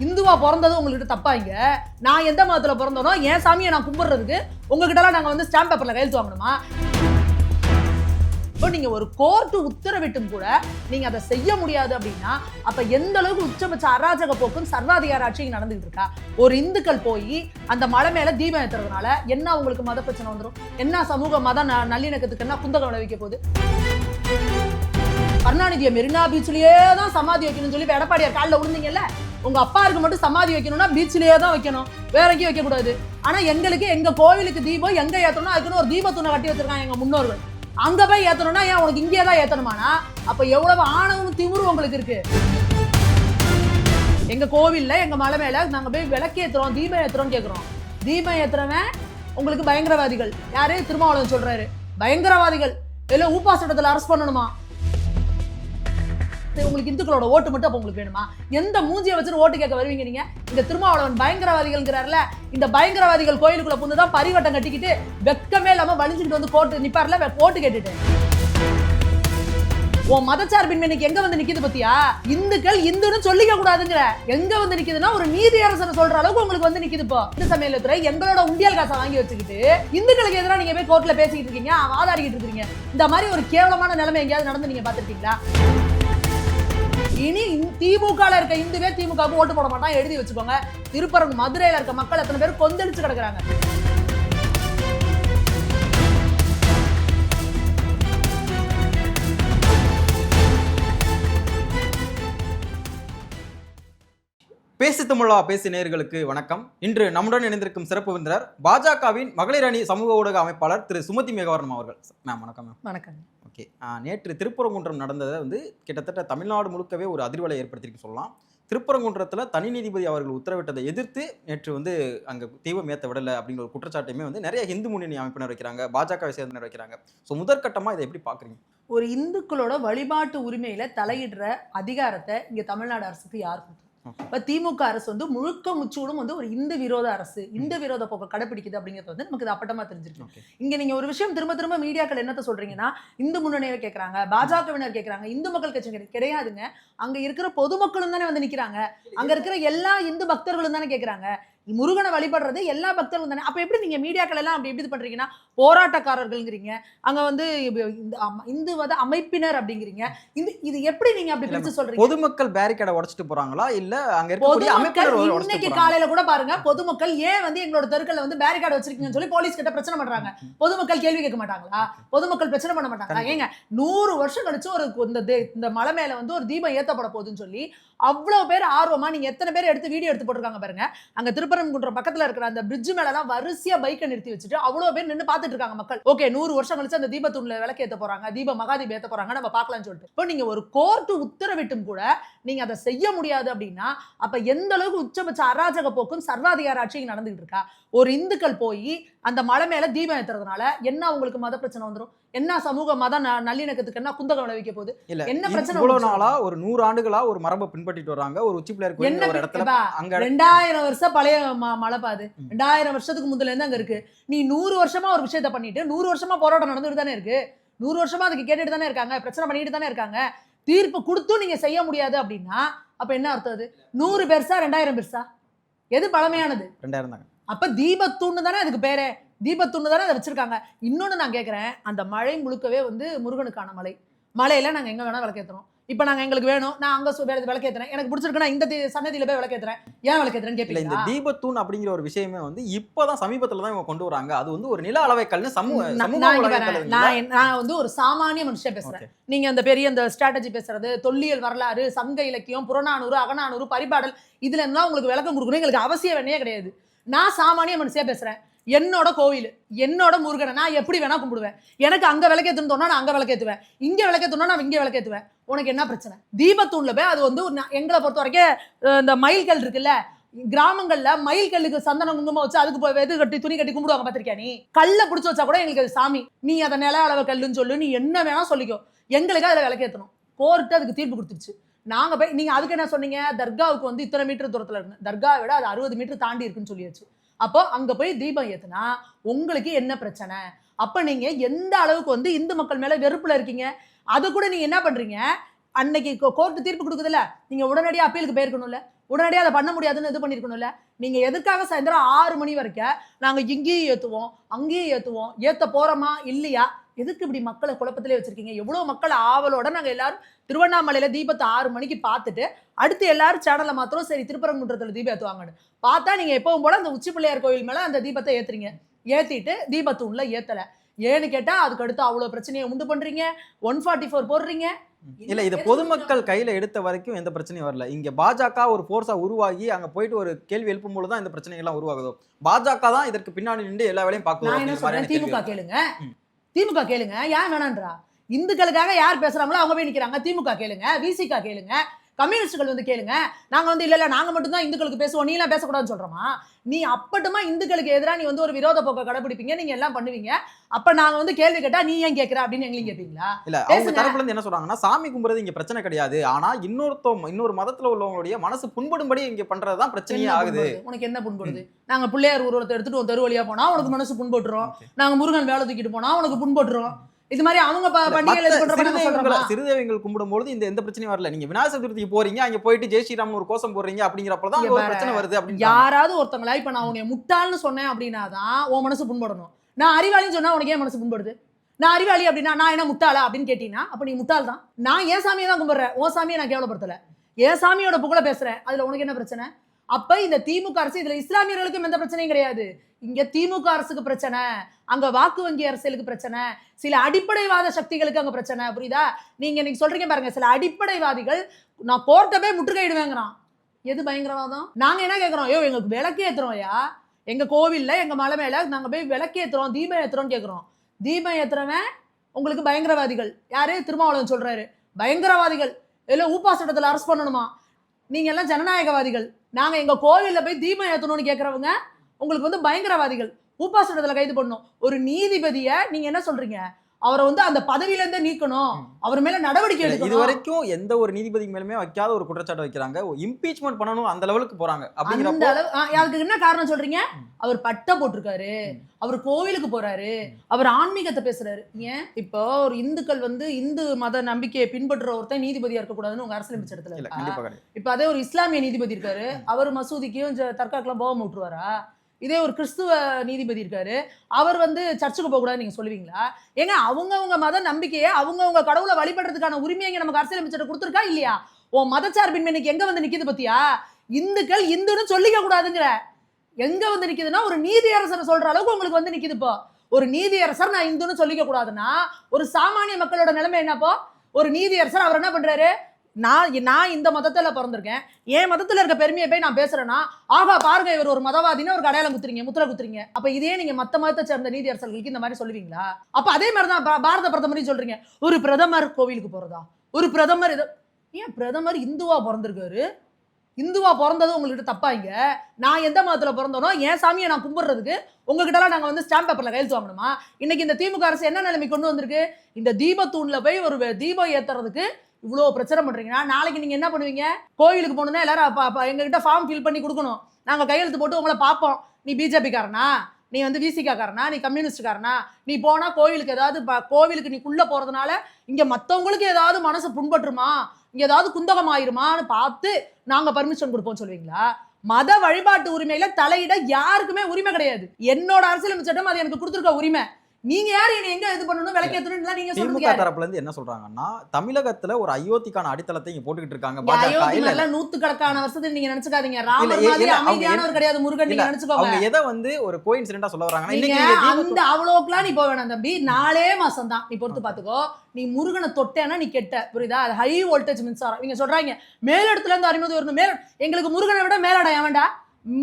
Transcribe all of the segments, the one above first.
இந்துவா பிறந்தது உங்கள்கிட்ட தப்பாங்க நான் எந்த மதத்துல பிறந்தனோ என் சாமியை நான் கும்பிடுறதுக்கு உங்ககிட்டலாம் நாங்க வந்து ஸ்டாம்ப் பேப்பர்ல கையெழுத்து வாங்கணுமா? இப்போ நீங்க ஒரு கோர்ட்டு உத்தரவிட்டும் கூட நீங்க அதை செய்ய முடியாது அப்படின்னா அப்ப எந்த அளவுக்கு உச்சபட்ச அராஜக போக்கும் சர்வாதிகார ஆட்சி நடந்துகிட்டு இருக்கா? ஒரு இந்துக்கள் போய் அந்த மலை மேல தீபம் ஏத்துறதுனால என்ன உங்களுக்கு மத பிரச்சனை வந்துடும் என்ன சமூக மத ந- நல்லிணக்கத்துக்கு என்ன குந்தகம் விளைவிக்க போகுது? கருணாநிதியை மெரினா பீச்லயே தான் சமாதி வைக்கணும்னு சொல்லி இப்ப எடப்பாடியார் காலில் விழுந்தீங்கல்ல உங்க அப்பாருக்கு மட்டும் சமாதி வைக்கணும்னா பீச்லயே தான் வைக்கணும். வேற எங்கேயும் வைக்க கூடாது. ஆனா எங்களுக்கு எங்க கோவிலுக்கு தீபம் எங்க ஏத்தணும் அதுக்குன்னு ஒரு தீபத்துணை கட்டி வச்சிருக்காங்க எங்க முன்னோர்கள். அங்க போய் ஏத்தணும்னா ஏன் உனக்கு இங்கே தான் ஏத்தணுமானா? அப்ப எவ்வளவு ஆணவம் திமிரு உங்களுக்கு இருக்கு. எங்க கோவில்ல எங்க மலை மேல நாங்க போய் விளக்கேத்துறோம் தீபம் ஏத்துறோம் கேக்குறோம். தீபம் ஏத்துறவன் உங்களுக்கு பயங்கரவாதிகள். யாரு? திருமாவளவன் சொல்றாரு. பயங்கரவாதிகள். எல்லாம் ஊப்பா சட்டத்துல அரெஸ்ட் பண்ணணுமா? உங்களுக்கு இந்துக்களோட ஓட்டு மட்டும் அப்போ உங்களுக்கு வேணுமா? எந்த மூஞ்சியை வச்சுட்டு ஓட்டு கேட்க வருவீங்க நீங்க? இந்த திருமாவளவன் பயங்கரவாதிகள்ங்கிறாருல இந்த பயங்கரவாதிகள் கோயிலுக்குள்ள புந்து தான் பரிவட்டம் கட்டிக்கிட்டு வெக்கமே இல்லாம வலிஞ்சுக்கிட்டு வந்து கோட்டு நிப்பார்ல ஓட்டு கேட்டுட்டு. உன் மதச்சார்பின்மை இன்னைக்கு எங்க வந்து நிக்குது பத்தியா? இந்துக்கள் இந்துன்னு சொல்லிக்க கூடாதுங்கிற. எங்க வந்து நிக்குதுன்னா ஒரு நீதி அரசர் சொல்ற அளவுக்கு உங்களுக்கு வந்து நிக்குது இப்போ. இந்து சமையல்துறை எங்களோட உண்டியல் காசை வாங்கி வச்சுக்கிட்டு இந்துக்களுக்கு எதிராக நீங்க போய் கோர்ட்ல பேசிக்கிட்டு இருக்கீங்க வாதாடிக்கிட்டு இருக்கீங்க இந்த மாதிரி ஒரு கேவலமான நிலைமை எங்கேயாவது நடந்து நீங்க பாத்துருக்கீங்களா இனி திமுக இருக்க இந்துவே திமுகவுக்கு ஓட்டு போட மாட்டான் எழுதி வச்சுக்கோங்க. திருப்பரங்கு மதுரையில இருக்க மக்கள் எத்தனை பேர் கொந்தளிச்சு கிடக்குறாங்க. பேசு தமிழா பேசு நேயர்களுக்கு வணக்கம். இன்று நம்முடன் இணைந்திருக்கும் சிறப்பு விருந்தினர் பாஜகவின் மகளிர் அணி சமூக ஊடக அமைப்பாளர் திரு சுமதி மேகவர்ணம் அவர்கள். மேம் வணக்கம் மேம். வணக்கம். ஓகே. நேற்று திருப்பரங்குன்றம் நடந்ததை வந்து கிட்டத்தட்ட தமிழ்நாடு முழுக்கவே ஒரு அதிர்வலை ஏற்படுத்தியிருக்கு சொல்லலாம். திருப்பரங்குன்றத்தில் தனி நீதிபதி அவர்கள் உத்தரவிட்டதை எதிர்த்து நேற்று வந்து அங்கே தீபம் ஏற்ற விடலை அப்படிங்கிற ஒரு குற்றச்சாட்டையுமே வந்து நிறைய இந்து முன்னணி அமைப்பினர் வைக்கிறாங்க பாஜகவை சேர்ந்தனர் வைக்கிறாங்க. ஸோ முதற்கட்டமாக இதை எப்படி பார்க்குறீங்க? ஒரு இந்துக்களோட வழிபாட்டு உரிமையில தலையிடுற அதிகாரத்தை இங்கே தமிழ்நாடு அரசுக்கு யார் கொடுத்தது இப்ப திமுக அரசு வந்து முழுக்க முச்சூடும் வந்து ஒரு இந்து விரோத அரசு. இந்து விரோத போக்கை கடைபிடிக்குது அப்படிங்கிறது வந்து நமக்கு இது அப்பட்டமா தெரிஞ்சிருக்கு. இங்க நீங்க ஒரு விஷயம் திரும்ப திரும்ப மீடியாக்கள் என்னத்த சொல்றீங்கன்னா இந்து முன்னணியர் கேக்குறாங்க பாஜகவினர் கேக்குறாங்க இந்து மக்கள் கட்சி கிடை- கிடையாதுங்க. அங்க இருக்கிற பொதுமக்களும் தானே வந்து நிக்கிறாங்க. அங்க இருக்கிற எல்லா இந்து பக்தர்களும் தானே கேக்குறாங்க. முருகனை வழிபடுறது எல்லா பக்தர்களும் தானே. அப்ப எப்படி நீங்க மீடியாக்கள் எல்லாம் அப்படி எப்படி இது பண்றீங்கன்னா போராட்டக்காரர்கள்ங்கிறீங்க. அங்க வந்து இந்த இந்துவத அமைப்பினர் அப்படிங்கிறீங்க. இந்த இது எப்படி நீங்க அப்படி இல்ல, பிரிச்சு சொல்றீங்க? பொதுமக்கள் பேரிகேடை உடைச்சிட்டு போறாங்களா? இல்ல அங்க பொதுமக்கள் இன்னைக்கு காலையில கூட பாருங்க பொதுமக்கள் ஏன் வந்து எங்களோட தெருக்கல்ல வந்து பேரிகார்டு வச்சிருக்கீங்கன்னு சொல்லி போலீஸ் கிட்ட பிரச்சனை பண்றாங்க. பொதுமக்கள் கேள்வி கேட்க மாட்டாங்களா? பொதுமக்கள் பிரச்சனை பண்ண மாட்டாங்களா? ஏங்க நூறு வருஷம் கழிச்சு ஒரு இந்த மலை மேல வந்து ஒரு தீபம் ஏத்தப்பட போகுதுன்னு சொல்லி அவ்வளோ பேர் ஆர்வமாக நீங்கள் எத்தனை பேர் எடுத்து வீடியோ எடுத்து போட்டிருக்காங்க பாருங்க. அங்கே திருப்பரங்குன்றம் பக்கத்தில் இருக்கிற அந்த பிரிட்ஜ் மேல வரிசையாக பைக்கை நிறுத்தி வச்சுட்டு அவ்வளோ பேர் நின்று பார்த்துட்டு இருக்காங்க மக்கள். ஓகே நூறு வருஷம் கழிச்சு அந்த தீபத்தூண்ல விளக்கு ஏற்ற போகிறாங்க தீப மகாதீபம் ஏற்ற போகிறாங்க நம்ம பார்க்கலாம்னு சொல்லிட்டு. இப்போ நீங்கள் ஒரு கோர்ட்டு உத்தரவிட்டும் கூட நீங்கள் அதை செய்ய முடியாது அப்படின்னா அப்போ எந்த அளவுக்கு உச்சபட்ச அராஜக போக்கும் சர்வாதிகார ஆட்சியும் நடந்துகிட்டு இருக்கா? ஒரு இந்துக்கள் போய் அந்த மலை மேல தீபம் ஏத்துறதுனால என்ன உங்களுக்கு மத பிரச்சனை வந்துரும்? என்ன சமூக மத நல்லிணக்கத்துக்கு என்ன குந்தகம் விளைவிக்க போகுது? என்ன பிரச்சனை இவ்வளவு உங்களுக்கு நாளா ஒரு நூறு ஆண்டுகளா ஒரு மரபை பின்பற்றிட்டு வர்றாங்க. ஒரு உச்சி பிள்ளையார் என்ன ஒரு இடத்துல அங்க ரெண்டாயிரம் வருஷம் பழைய ம- மலைப்பாது ம். ரெண்டாயிரம் வருஷத்துக்கு முதல்ல இருந்து அங்க இருக்கு. நீ நூறு வருஷமா ஒரு விஷயத்த பண்ணிட்டு நூறு வருஷமா போராட்டம் நடந்துட்டு தானே இருக்கு? நூறு வருஷமா அதுக்கு கேட்டுட்டு தானே இருக்காங்க பிரச்சனை பண்ணிட்டு தானே இருக்காங்க. தீர்ப்பு கொடுத்தும் நீங்க செய்ய முடியாது அப்படின்னா அப்ப என்ன அர்த்தம் அது? நூறு பெருசா ரெண்டாயிரம் பெருசா? எது பழமையானது? ரெண்டாயிரம் தாங்க. அப்ப தீபத்தூண்டு தானே அதுக்கு பேரே? தீபத்தூண்டு தானே அதை வச்சிருக்காங்க. இன்னொன்னு நான் கேக்குறேன் அந்த மழை முழுக்கவே வந்து முருகனுக்கான மலை. மலையில நாங்க எங்க வேணா விளக்கேத்துறோம். இப்ப நாங்க எங்களுக்கு வேணும் நான் அங்க விளக்கேத்துறேன். எனக்கு பிடிச்சிருக்குன்னா இந்த சன்னதியில போய் விளக்கேத்துறேன். ஏன் விளக்கேத்துறேன்னு இல்ல இந்த தீபத்தூண் அப்படிங்கிற ஒரு விஷயமே வந்து இப்பதான் சமீபத்துல தான் இவங்க கொண்டு வராங்க. அது வந்து ஒரு நில அளவைக்கல்னு சமூக நான் நான் வந்து ஒரு சாமானிய மனுஷன் பேசுறேன். நீங்க அந்த பெரிய அந்த ஸ்ட்ராட்டஜி பேசுறது தொல்லியல் வரலாறு சங்க இலக்கியம் புறநானூறு அகநானூறு பரிபாடல் இதுல இருந்தா உங்களுக்கு விளக்கம் கொடுக்கணும். எங்களுக்கு அவசியம் வேணையே கிடையாது. நான் சாமானிய மனுஷியா பேசுகிறேன் என்னோட கோவில் என்னோட முருகனை நான் எப்படி வேணா கும்பிடுவேன். எனக்கு அங்கே விளக்கேத்துன்னு தோணா நான் அங்கே விளக்கேற்றுவேன் இங்கே விளக்கேற்றணும்னா நான் இங்கே விளக்கேத்துவேன். உனக்கு என்ன பிரச்சனை? தீபத்தூண்ல போய் அது வந்து எங்களை பொறுத்த வரைக்கும் இந்த மயில்கல் இருக்குல்ல கிராமங்களில் மயில் கல்லுக்கு சந்தனம் குங்குமம் வச்சு அதுக்கு போய் வெது கட்டி துணி கட்டி கும்பிடுவாங்க பாத்திருக்கியா நீ? கல்ல பிடிச்சி வச்சா கூட எங்களுக்கு அது சாமி. நீ அதை நில அளவு கல்லுன்னு சொல்லு நீ என்ன வேணா சொல்லிக்கோ. எங்களுக்கு அதில் விளக்கேற்றணும் கோர்ட்டு அதுக்கு தீர்ப்பு கொடுத்துருச்சு. நாங்கள் போய் நீங்கள் அதுக்கு என்ன சொன்னீங்க? தர்காவுக்கு வந்து இத்தனை மீட்டர் தூரத்தில் இருக்கு. தர்காவை விட அது அறுபது மீட்டர் தாண்டி இருக்குன்னு சொல்லியாச்சு. அப்போ அங்கே போய் தீபம் ஏற்றுனா உங்களுக்கு என்ன பிரச்சனை? அப்போ நீங்கள் எந்த அளவுக்கு வந்து இந்து மக்கள் மேலே வெறுப்பில் இருக்கீங்க? அது கூட நீங்கள் என்ன பண்ணுறீங்க அன்னைக்கு கோர்ட்டு தீர்ப்பு கொடுக்குதுல்ல? நீங்கள் உடனடியாக அப்பீலுக்கு போயிருக்கணும்ல? உடனடியாக அதை பண்ண முடியாதுன்னு இது பண்ணியிருக்கணும்ல நீங்கள் எதுக்காக சாயந்தரம் ஆறு மணி வரைக்கும் நாங்கள் இங்கேயும் ஏற்றுவோம் அங்கேயும் ஏற்றுவோம் ஏற்ற போகிறோமா இல்லையா? எதுக்கு இப்படி மக்களை குழப்பத்திலே வச்சுருக்கீங்க? எவ்வளோ மக்கள் ஆவலோட நாங்கள் எல்லாரும் திருவண்ணாமலையில் தீபத்தை ஆறு மணிக்கு பார்த்துட்டு அடுத்து எல்லாரும் சேனலை மாத்திரம் சரி திருப்பரங்குன்றத்தில் தீபம் ஏற்றுவாங்கன்னு பார்த்தா நீங்கள் எப்பவும் போல அந்த உச்சி பிள்ளையார் கோயில் மேலே அந்த தீபத்தை ஏற்றுறீங்க ஏற்றிட்டு தீபத்தூண்ல ஏற்றலை ஏன்னு கேட்டால் அதுக்கு அடுத்து அவ்வளோ பிரச்சனையை உண்டு பண்ணுறீங்க ஒன் ஃபார்ட்டி ஃபோர் போடுறீங்க. இல்ல இது பொதுமக்கள் கையில எடுத்த வரைக்கும் எந்த பிரச்சனையும் வரல. இங்க பாஜக ஒரு போர்ஸா உருவாகி அங்க போயிட்டு ஒரு கேள்வி எழுப்பும் தான் இந்த பிரச்சனை எல்லாம் உருவாகுதோ? பாஜக தான் இதற்கு பின்னாடி நின்று எல்லா வேலையும் கேள்வி திமுக. கேளுங்க. திமுக கேளுங்க. ஏன் வேணான்றா? இந்துக்களுக்காக யார் பேசுறாங்களோ அவங்க போய் நிக்கிறாங்க. திமுக கேளுங்க. விசிக கேளுங்க. கம்யூனிஸ்டுகள் வந்து கேளுங்க. நாங்க வந்து இல்ல இல்ல நாங்க மட்டும் தான் இந்துக்களுக்கு பேசுவோம். நீ எல்லாம் பேசக்கூடாதுன்னு சொல்றோமா? நீ அப்பட்டுமா இந்துக்களுக்கு எதிராக நீ வந்து ஒரு விரோத போக்கை கடைபிடிப்பீங்க. நீங்க எல்லாம் பண்ணுவீங்க. அப்ப நாங்க வந்து கேள்வி கேட்டா நீ ஏன் கேக்குற அப்படின்னு எங்களையும் கேட்பீங்களா இல்ல அவங்க பேசுங்க. தரப்புல இருந்து என்ன சொல்றாங்கன்னா சாமி கும்புறது இங்க பிரச்சனை கிடையாது. ஆனா இன்னொருத்தவங்க இன்னொரு மதத்துல உள்ளவங்களுடைய மனசு புண்படும்படி இங்க பண்றதுதான் பிரச்சனையே என்ன ஆகுது? உனக்கு என்ன புண்படுது? நாங்க பிள்ளையார் ஊர்வலத்தை எடுத்துட்டு உன் தெரு வழியா போனா உனக்கு மனசு புண்பட்டுரும். Okay. நாங்க முருகன் வேலை தூக்கிட்டு போனா உனக்கு புண்பட்டுரும். இது மாதிரி அவங்க பண்டிகைகள்? சிறுதேவங்கள் கும்பிடும்போது இந்த எந்த பிரச்சனையும் வரல. நீங்க விநாயகர் சதுர்த்திக்கு போறீங்க அங்க போயிட்டு ஜெய் ஸ்ரீராம் ஒரு கோஷம் போடுறீங்க அப்படிங்கிறப்பதான் இங்க அங்க ஒரு பாரு. பிரச்சனை வருது அப்படின்னு யாராவது ஒருத்தங்களா இப்ப நான் உன்னை முட்டாள்னு சொன்னேன் அப்படின்னா தான் உன் மனசு புண்படணும். நான் அறிவாளின்னு சொன்னா உனக்கு ஏன் மனசு புண்படுது? நான் அறிவாளி அப்படின்னா நான் என்ன முட்டாளா அப்படின்னு கேட்டீங்கன்னா அப்ப நீ முட்டாள் தான் நான் ஏன் சாமியை தான் கும்பிடுறேன். உன் சாமியை நான் கேவலப்படுத்தல. என் சாமியோட புகழ பேசுறேன். அதுல உனக்கு என்ன பிரச்சனை? அப்ப இந்த திமுக அரசு இதுல இஸ்லாமியர்களுக்கும் எந்த பிரச்சனையும் கிடையாது. இங்க திமுக அரசுக்கு பிரச்சனை அங்க வாக்கு வங்கி அரசியலுக்கு பிரச்சனை சில அடிப்படைவாத சக்திகளுக்கு அங்க பிரச்சனை. புரியுதா? நீங்க இன்னைக்கு சொல்றீங்க பாருங்க சில அடிப்படைவாதிகள் நான் கோர்ட்டை போய் முற்றுகையிடுவேங்கிறான். எது பயங்கரவாதம்? நாங்க என்ன கேட்கறோம் ஐயோ எங்களுக்கு விளக்கு ஏத்துறோம்யா எங்க கோவில்ல எங்க மலை மேல நாங்க போய் விளக்கு ஏத்துறோம் தீபம் ஏத்துறோம்னு கேட்கறோம் தீபம் ஏத்துறவன் உங்களுக்கு பயங்கரவாதிகள். யாரு? திருமாவளவன் சொல்றாரு. பயங்கரவாதிகள். இல்லை ஊப்பா சட்டத்தில் அரெஸ்ட் பண்ணணுமா? நீங்க எல்லாம் ஜனநாயகவாதிகள். நாங்கள் எங்கள் கோவிலில் போய் தீபம் ஏற்றணும்னு கேட்குறவங்க உங்களுக்கு வந்து பயங்கரவாதிகள். உபாசனத்தில் கைது பண்ணணும். ஒரு நீதிபதியை நீங்கள் என்ன சொல்கிறீங்க அவரை வந்து அந்த பதவியில இருந்தே நீக்கணும் அவர் மேல நடவடிக்கை இது எடுக்கணும். வரைக்கும் எந்த ஒரு நீதிபதி மேலுமே வைக்காத ஒரு குற்றச்சாட்டு வைக்கிறாங்க. இம்பீச்மெண்ட் பண்ணணும் அந்த லெவலுக்கு போறாங்க ஆ, அதுக்கு என்ன காரணம் சொல்றீங்க? அவர் பட்டை போட்டிருக்காரு. அவர் கோவிலுக்கு போறாரு. அவர் ஆன்மீகத்தை பேசுறாரு. ஏன்? இப்போ ஒரு இந்துக்கள் வந்து இந்து மத நம்பிக்கையை பின்பற்றுற ஒருத்தன் நீதிபதியா இருக்கக்கூடாதுன்னு உங்க அரசியலமைச்ச இடத்துல இப்ப அதே ஒரு இஸ்லாமிய நீதிபதி இருக்காரு. அவர் மசூதிக்கும் தர்காக்கெல்லாம் போகாம விட்டுருவாரா இதே ஒரு கிறிஸ்துவ நீதிபதி இருக்காரு. அவர் வந்து சர்ச்சுக்கு போக நீங்கள் நீங்க சொல்லுவீங்களா? ஏங்க அவங்கவுங்க மத நம்பிக்கையை அவங்கவுங்க கடவுளை வழிபடுறதுக்கான உரிமையை இங்க நமக்கு அரசியலமைச்சர் கொடுத்துருக்கா இல்லையா? உன் மதச்சார்பின்மை இன்னைக்கு எங்க வந்து நிற்கிது பத்தியா? இந்துக்கள் இந்துன்னு சொல்லிக்க கூடாதுங்கிற. எங்க வந்து நிக்குதுன்னா ஒரு நீதியரசர் சொல்ற அளவுக்கு உங்களுக்கு வந்து நிக்குது இப்போ. ஒரு நீதியரசர் நான் இந்துன்னு சொல்லிக்க கூடாதுன்னா ஒரு சாமானிய மக்களோட நிலைமை என்னப்போ? ஒரு நீதியரசர் அவர் என்ன பண்றாரு? நான் நான் இந்த மதத்தில் பிறந்திருக்கேன். என் மதத்தில் இருக்க பெருமையை போய் நான் பேசுகிறேன்னா ஆகா பாருங்க இவர் ஒரு மதவாதின்னு ஒரு அடையாளம் குத்துறீங்க முத்திர குத்துறீங்க. அப்போ இதே நீங்கள் மற்ற மதத்தை சேர்ந்த நீதியரசர்களுக்கு இந்த மாதிரி சொல்லுவீங்களா? அப்போ அதே மாதிரி தான் பாரத பிரதமரையும் சொல்கிறீங்க ஒரு பிரதமர் கோவிலுக்கு போகிறதா ஒரு பிரதமர் இது ஏன் பிரதமர் இந்துவாக பிறந்திருக்காரு? இந்துவா பிறந்தது உங்கள்கிட்ட தப்பாங்க நான் எந்த மதத்துல பிறந்தனோ என் சாமியை நான் கும்பிடுறதுக்கு உங்ககிட்டலாம் நாங்க வந்து ஸ்டாம்ப் பேப்பர்ல கையெழுத்து வாங்கணுமா? இன்னைக்கு இந்த திமுக அரசு என்ன நிலைமை கொண்டு வந்திருக்கு? இந்த தீபத்தூண்ல போய் ஒரு தீபம் ஏத்துறதுக்கு இவ்வளோ பிரச்சனை பண்ணுறீங்கன்னா நாளைக்கு நீங்கள் என்ன பண்ணுவீங்க? கோவிலுக்கு போகணுன்னா எல்லாரும் எங்ககிட்ட ஃபார்ம் ஃபில் பண்ணி கொடுக்கணும். நாங்கள் கையெழுத்து போட்டு உங்களை பார்ப்போம். நீ பிஜேபிக்காரனா நீ வந்து விசிகாக்காரனா நீ கம்யூனிஸ்ட்காரனா? நீ போனால் கோவிலுக்கு ஏதாவது கோவிலுக்கு நீ குள்ளே போகிறதுனால இங்கே மற்றவங்களுக்கு ஏதாவது மனசு புண்பட்டுருமா? இங்கே ஏதாவது குந்தகம் ஆயிருமான்னு பார்த்து நாங்கள் பர்மிஷன் கொடுப்போம் சொல்லுவீங்களா? மத வழிபாட்டு உரிமையில தலையிட யாருக்குமே உரிமை கிடையாது. என்னோட அரசியலமைச்சட்டம் அது எனக்கு கொடுத்துருக்க உரிமை. நீங்க யாரு? என்னை எங்க இது பண்ணணும்? விளக்கேற்றணும் நீங்க திமுக தரப்புல இருந்து என்ன சொல்றாங்கன்னா தமிழகத்துல ஒரு அயோத்திக்கான அடித்தளத்தை இங்க போட்டுக்கிட்டு இருக்காங்க. மாதிரிலாம் நூத்துக்கணக்கான வருஷத்துக்கு நீங்க நினைச்சுக்காதீங்க. ராமர் மாதிரி அமைதியானவர் கிடையாது. முருகன் நீங்க நினைச்சுக்கோங்க. எதை வந்து ஒரு கோ இன்சிடென்டா சொல்ல வராங்கன்னா அந்த அவ்வளோக்கெல்லாம் நீ போக வேணாம் தம்பி. நாலே மாசம் தான் நீ பொறுத்து பாத்துக்கோ. நீ முருகனை தொட்டேன்னா நீ கெட்ட புரியுதா? அது ஹை வோல்டேஜ் மின்சாரம். நீங்க சொல்றாங்க மேலிடத்துல இருந்து அறிமுகம் வரணும் மேல் எங்களுக்கு முருகனை விட மேலிடம் ஏன்டா